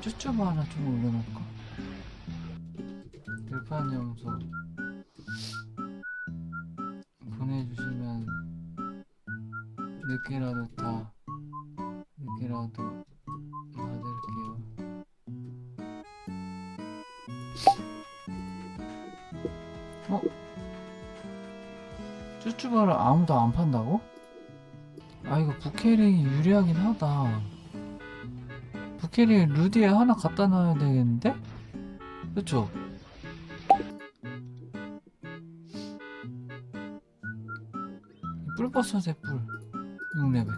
쭈쭈바 하나 좀 올려놓을까? 들판 염소 보내주시면 늦게라도 다 늦게라도 받을게요. 어? 쭈쭈바를 아무도 안 판다고? 아 이거 부캐링이 유리하긴 하다. 부캐링 루디에 하나 갖다 놔야 되겠는데? 그쵸? 뿔버섯의 뿔 6레벨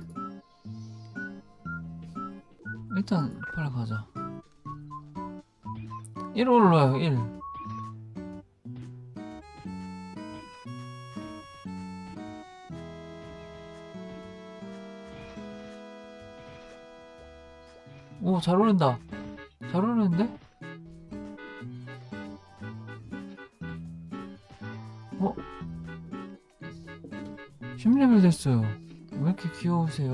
일단 빨리 가자 1 올라요 1 오, 잘 어울린다. 잘 어울리는데? 어? 10레벨 됐어요. 왜 이렇게 귀여우세요?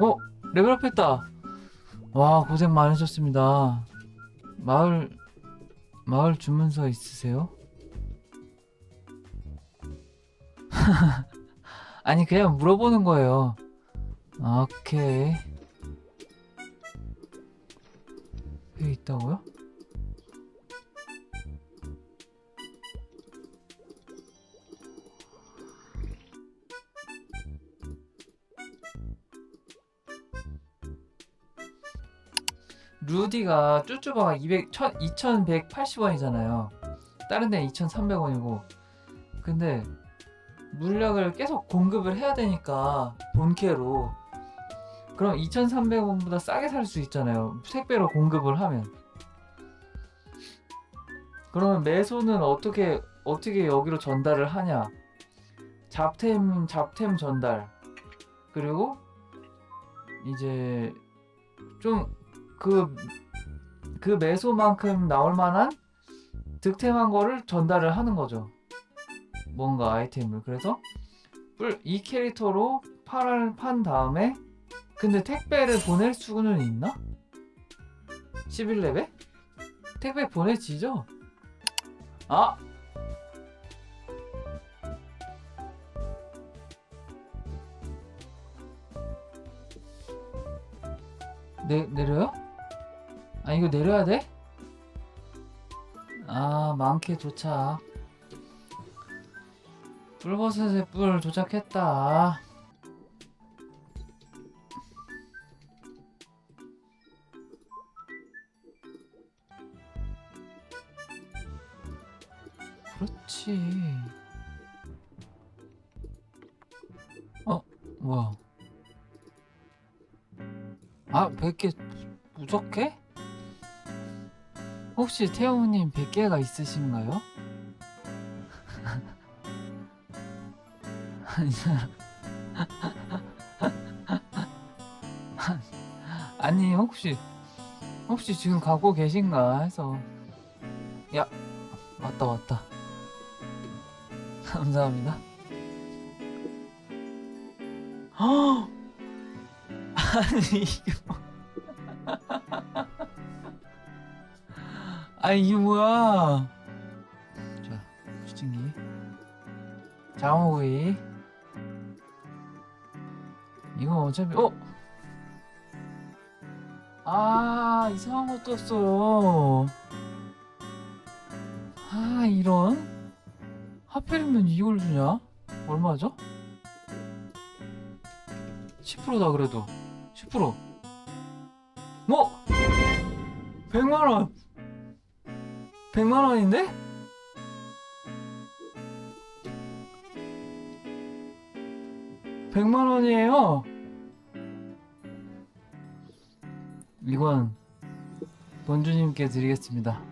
어? 레벨업 했다. 와, 고생 많으셨습니다. 마을, 마을 주문서 있으세요? 아니, 그냥 물어보는 거예요. 오케이. 여기 있다고요? 루디가 쭈쭈바가 200, 2180원이잖아요. 다른 데는 2300원이고. 근데 물약을 계속 공급을 해야 되니까 본캐로 그럼 2,300원보다 싸게 살 수 있잖아요. 택배로 공급을 하면. 그러면 매소는 어떻게 어떻게 여기로 전달을 하냐? 잡템 잡템 전달. 그리고 이제 좀그그 매소만큼 나올 만한 득템한 거를 전달을 하는 거죠. 뭔가 아이템을. 그래서 뿔- 이 캐릭터로 팔을 판 다음에 근데 택배를 보낼 수는 있나? 11레벨? 택배 보내지죠? 아! 내, 내려요? 아 이거 내려야 돼? 아 많게 도착 뿔버섯의 뿔 도착했다 그렇지. 어, 뭐야? 아, 100개 부족해? 혹시 태영님 100개가 있으신가요? 아니, 혹시, 혹시 지금 갖고 계신가 해서. 야, 왔다, 왔다. 감사합니다. 헉! 아니 이게 뭐? 아니 이게 뭐야? 자, 수증기, 장어구이. 이거 어차피 어? 아 이상한 거 떴어요. 아 이런. 하필이면 이걸 주냐? 얼마죠? 10%다 그래도 10% 뭐? 100만원 100만원인데? 백만 원이에요. 이건 본주님께 드리겠습니다.